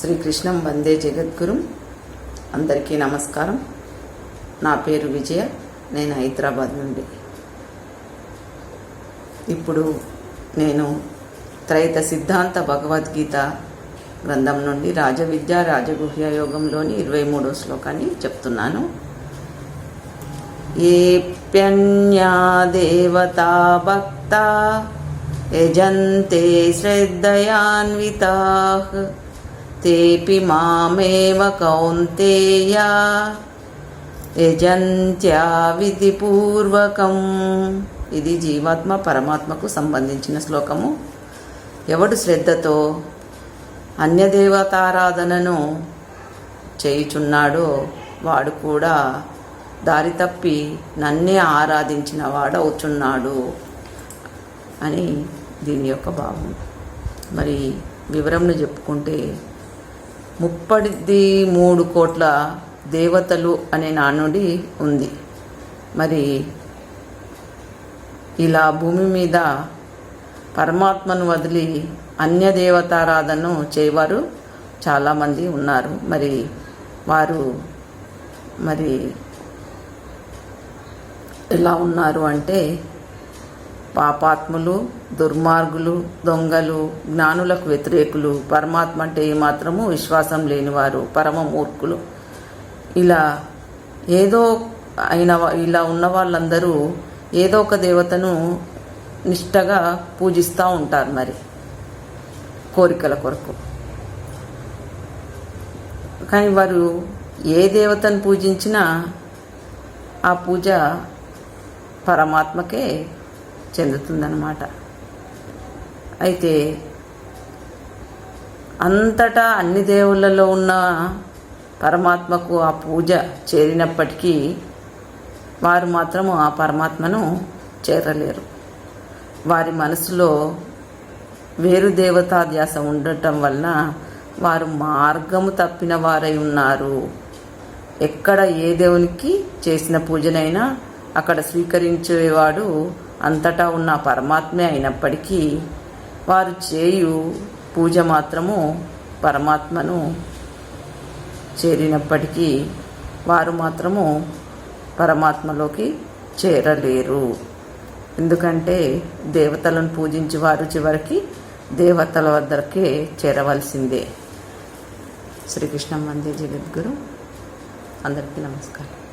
శ్రీకృష్ణం వందే జగద్గురు. అందరికీ నమస్కారం. నా పేరు విజయ. నేను హైదరాబాద్ నుండి. ఇప్పుడు నేను త్రైత సిద్ధాంత భగవద్గీత గ్రంథం నుండి రాజవిద్య రాజగుహ్య యోగంలోని ఇరవై మూడో శ్లోకాన్ని చెప్తున్నాను. ఏప్యన్యా దేవతా భక్త యజంతే శ్రద్ధయాన్వితా తేపి మామేవ కౌంతేయ యజంత్యా విధిపూర్వకం ఇది జీవాత్మ పరమాత్మకు సంబంధించిన శ్లోకము. ఎవడు శ్రద్ధతో అన్యదేవతారాధనను చేయుచున్నాడో వాడు కూడా దారి తప్పి నన్నే ఆరాధించిన వాడవుచున్నాడు అని దీని యొక్క భావం. మరి వివరంను చెప్పుకుంటే ముప్పది మూడు కోట్ల దేవతలు అనే నానుడి ఉంది. మరి ఇలా భూమి మీద పరమాత్మను వదిలి అన్య దేవతారాధనను చేయవారు చాలామంది ఉన్నారు. మరి వారు మరి ఎలా ఉన్నారు అంటే పాపాత్ములు దుర్మార్గులు దొంగలు జ్ఞానులకు వ్యతిరేకులు. పరమాత్మ అంటే ఏమాత్రము విశ్వాసం లేనివారు పరమ మూర్ఖులు. ఇలా ఏదో అయిన ఇలా ఉన్న వాళ్ళందరూ ఏదో ఒక దేవతను నిష్టగా పూజిస్తూ ఉంటారు మరి కోరికల కొరకు. కానీ వారు ఏ దేవతను పూజించినా ఆ పూజ పరమాత్మకే చెందుతుందన్నమాట. అయితే అంతటా అన్ని దేవుళ్ళలో ఉన్న పరమాత్మకు ఆ పూజ చేరినప్పటికీ వారు మాత్రము ఆ పరమాత్మను చేరలేరు. వారి మనసులో వేరు దేవతాధ్యాస ఉండటం వలన వారు మార్గము తప్పిన వారై ఉన్నారు. ఎక్కడ ఏ దేవునికి చేసిన పూజనైనా అక్కడ స్వీకరించేవాడు అంతటా ఉన్న పరమాత్మే అయినప్పటికీ వారు చేయు పూజ మాత్రము పరమాత్మను చేరినప్పటికీ వారు మాత్రము పరమాత్మలోకి చేరలేరు. ఎందుకంటే దేవతలను పూజించి వారు చివరికి దేవతల వద్దకే చేరవలసిందే. శ్రీకృష్ణ మందిర్ జగద్గురు అందరికీ నమస్కారం.